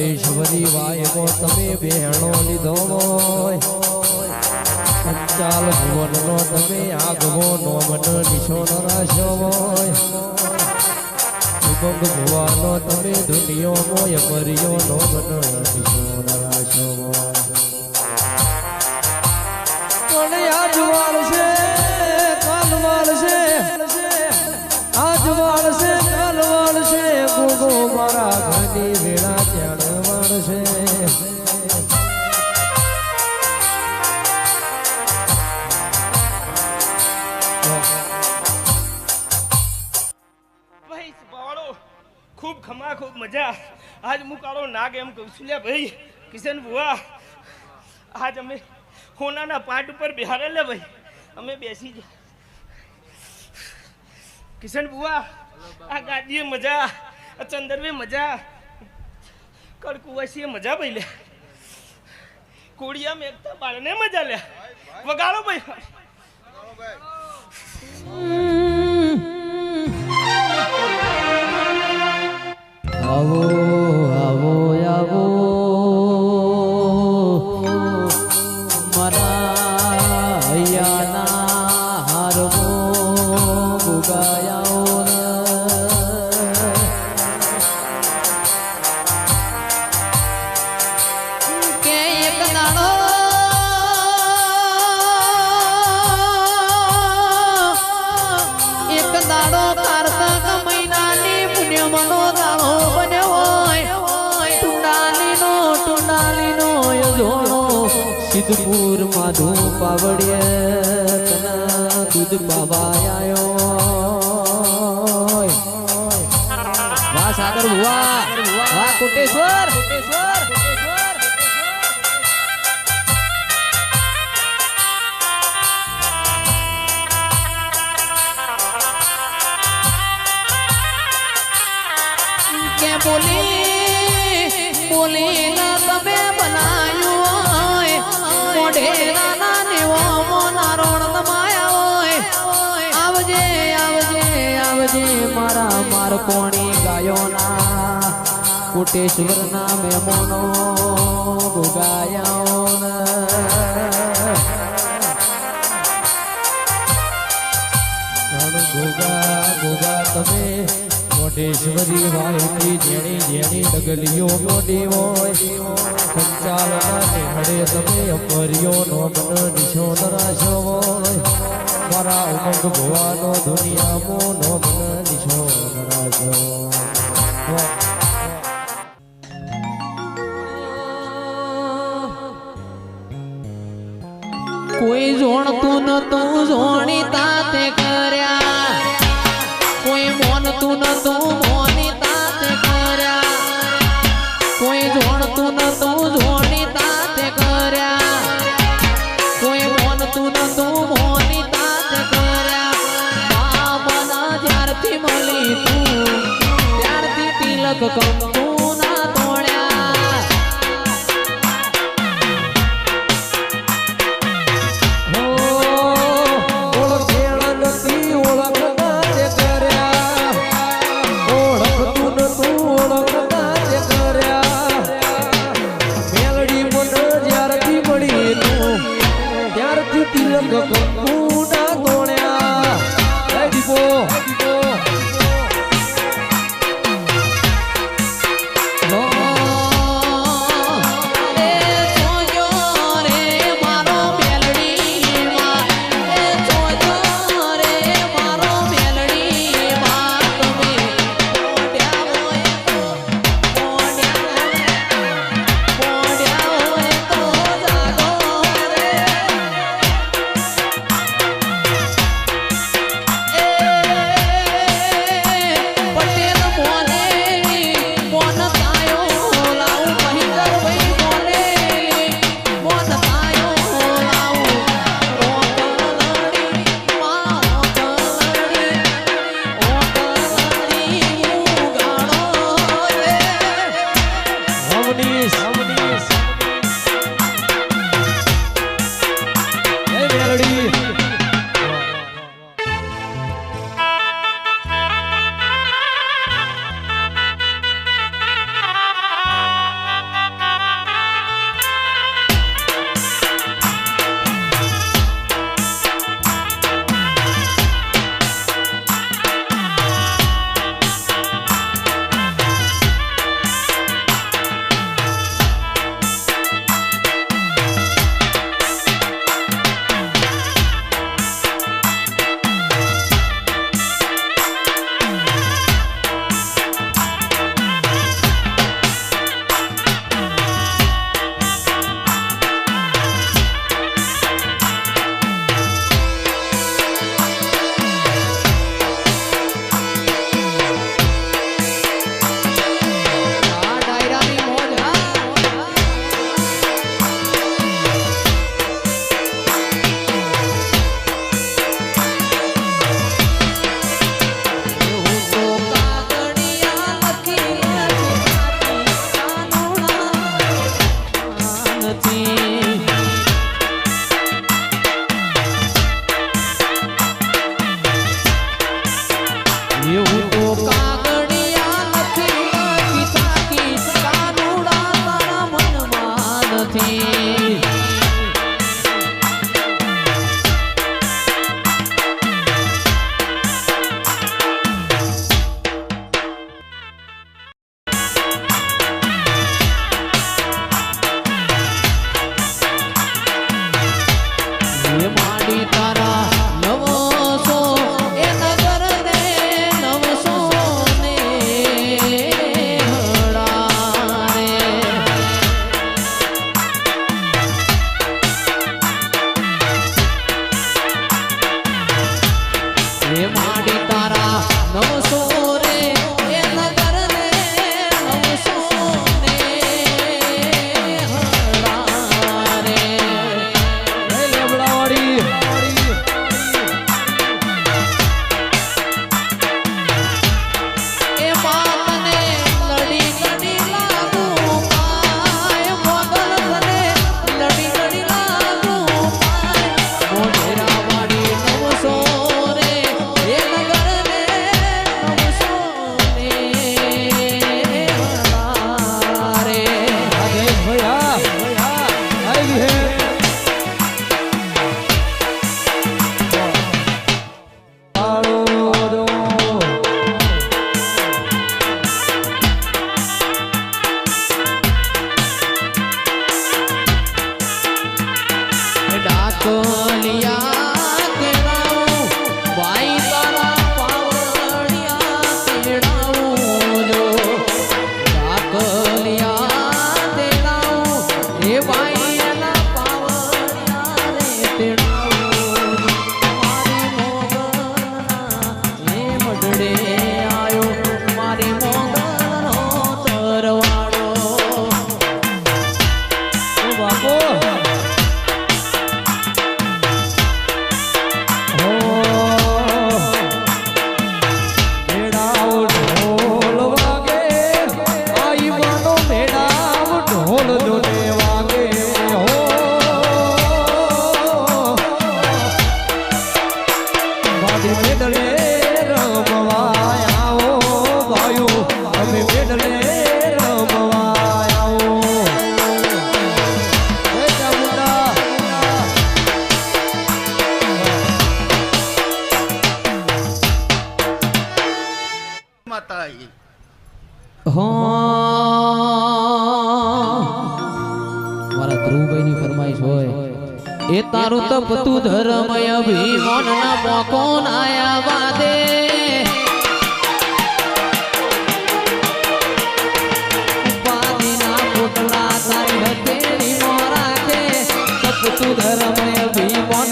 તમે મોઢેશ્વરી વાયનો તમે બહેણો લીધો હોય. પંચાલ ભુવનનો તમે આગવો નોમન નિશો નરાશો હોય. ઉમંગ ભુવાનો તમે દુનિયો અમરિયો નોમન નિશો નરાશો હોય. નાગ એમ કહું છું ભાઈ, કિશન બુઆ આજ અમે હોનાના પાટ ઉપર બિહારે લે ભાઈ, અમે બેસી જા કિશન બુઆ આ ગાદીએ મજા, આ ચંદરવે મજા, કડકુવાસીએ મજા ભાઈ લે કોડિયા મેઘતા બાળને મજા લે વગાડો ભાઈ. સિદ્ધપુર માધુ પાવડે તના દૂધ પાવાયો વાહ સાગર વાહ વાહ કોટેશ્વર કોટેશ્વર કે બોલી બોલી ના તમે બનાયું હોય ના મોના રોણ નમાયા હોય. આવજે આવજે કોણી ગાયોના. કોટેશ્વર ના મેમોનો ગાયો મોઢેશ્વરી વાયકી જેણી જેણી ડગલીઓ મોડી હોય. સંચાલના નેહડે તમે અમરિયો નો મન નિશો નરાશો મારા ઉમંગ ભવાનો દુનિયામાં નો મન નિશો નરાશો કોઈ જોણતું નતું જોણી તાતે કર્યા. મોનતું નતું મોની તાતે કર્યા. કોઈ જોણતું નતું જોણી તાતે કર્યા. કોઈ મોનતું નતું મોની તાતે કર્યા. મામના જ્યારથી મળી તું ત્યારથી તિલક કંકુ ત્યારથી તિલક કંકુ ના તોડ્યા તારું તપતું ધર્મ અભિમાન ના મોકો નાયા વાદે. ધર્મ અભિમાન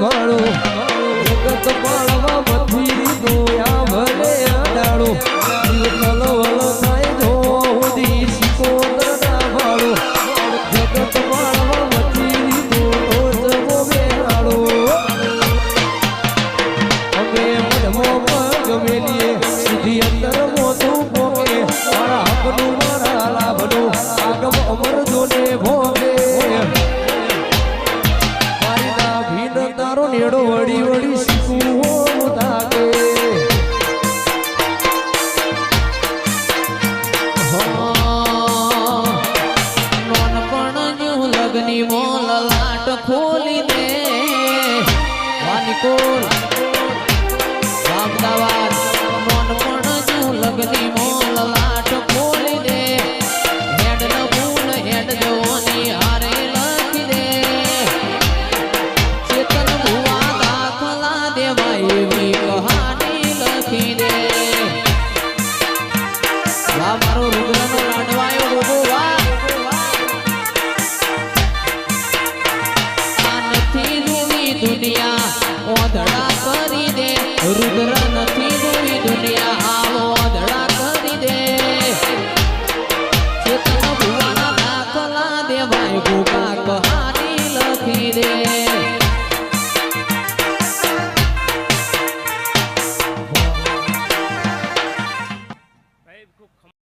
ભણું. જગત પણ દુનિયા ઓધડા કરી દે રુદ્રન